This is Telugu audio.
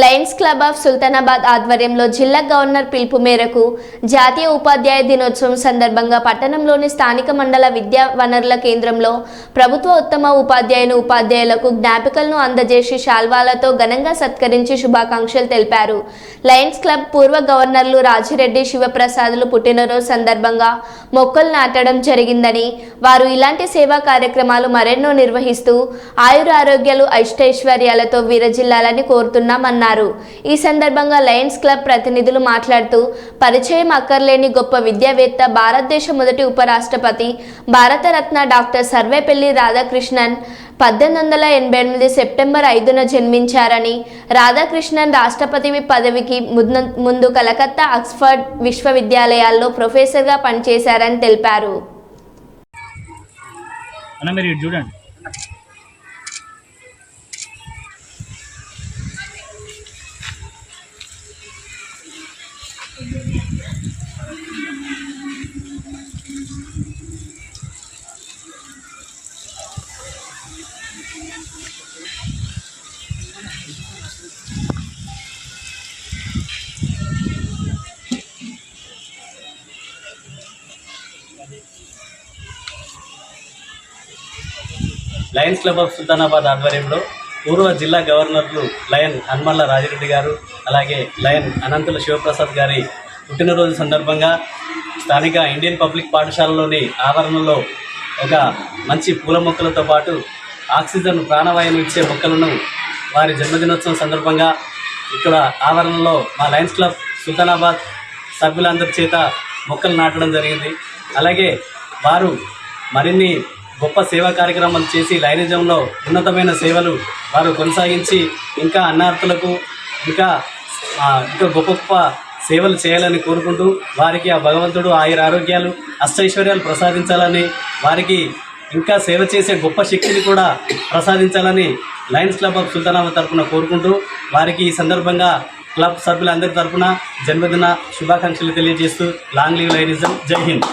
లయన్స్ క్లబ్ ఆఫ్ సుల్తానాబాద్ ఆధ్వర్యంలో జిల్లా గవర్నర్ పిలుపు మేరకు జాతీయ ఉపాధ్యాయ దినోత్సవం సందర్భంగా పట్టణంలోని స్థానిక మండల విద్యా వనరుల కేంద్రంలో ప్రభుత్వ ఉత్తమ ఉపాధ్యాయుని ఉపాధ్యాయులకు జ్ఞాపికలను అందజేసి శాల్వాలతో ఘనంగా సత్కరించి శుభాకాంక్షలు తెలిపారు. లయన్స్ క్లబ్ పూర్వ గవర్నర్లు రాజిరెడ్డి శివప్రసాదులు పుట్టినరోజు సందర్భంగా మొక్కలు నాటడం జరిగిందని వారు ఇలాంటి సేవా కార్యక్రమాలు మరెన్నో నిర్వహిస్తూ ఆయుర ఆరోగ్యాలు వీర విరజిల్లాలని కోరుతున్నామన్నారు. ఈ సందర్భంగా లయన్స్ క్లబ్ ప్రతినిధులు మాట్లాడుతూ పరిచయం అక్కర్లేని గొప్ప విద్యావేత్త భారతదేశ మొదటి ఉపరాష్ట్రపతి భారతరత్న డాక్టర్ సర్వేపల్లి రాధాకృష్ణన్ పద్దెనిమిది వందల ఎనభై ఎనిమిది సెప్టెంబర్ ఐదున జన్మించారని రాధాకృష్ణన్ రాష్ట్రపతి పదవికి ముందు ముందు కలకత్తా ఆక్స్ఫర్డ్ విశ్వవిద్యాలయాల్లో ప్రొఫెసర్గా పనిచేశారని తెలిపారు. అన్న మీరు చూడండి. లయన్స్ క్లబ్ ఆఫ్ సుల్తానాబాద్ ఆధ్వర్యంలో పూర్వ జిల్లా గవర్నర్లు లయన్ హన్మల్ల రాజిరెడ్డి గారు అలాగే లయన్ అనంతుల శివప్రసాద్ గారి పుట్టినరోజు సందర్భంగా స్థానిక ఇండియన్ పబ్లిక్ పాఠశాలలోని ఆవరణలో ఒక మంచి పూల మొక్కలతో పాటు ఆక్సిజన్ ప్రాణవాయువు ఇచ్చే మొక్కలను వారి జన్మదినోత్సవం సందర్భంగా ఇక్కడ ఆవరణలో మా లయన్స్ క్లబ్ సుల్తానాబాద్ సభ్యులందరి చేత మొక్కలు నాటడం జరిగింది. అలాగే వారు మరిన్ని గొప్ప సేవా కార్యక్రమాలు చేసి లైనిజంలో ఉన్నతమైన సేవలు వారు కొనసాగించి ఇంకా అన్నార్థులకు ఇంకా ఇంకా గొప్ప గొప్ప సేవలు చేయాలని కోరుకుంటూ వారికి ఆ భగవంతుడు ఆయుర ఆరోగ్యాలు అష్టైశ్వర్యాలు ప్రసాదించాలని వారికి ఇంకా సేవ చేసే గొప్ప శక్తిని కూడా ప్రసాదించాలని లయన్స్ క్లబ్ ఆఫ్ సుల్తానాబాద్ తరఫున కోరుకుంటూ వారికి ఈ సందర్భంగా క్లబ్ సభ్యులందరి తరఫున జన్మదిన శుభాకాంక్షలు తెలియజేస్తూ లాంగ్ లీవ్ లైనిజం జై హింద్.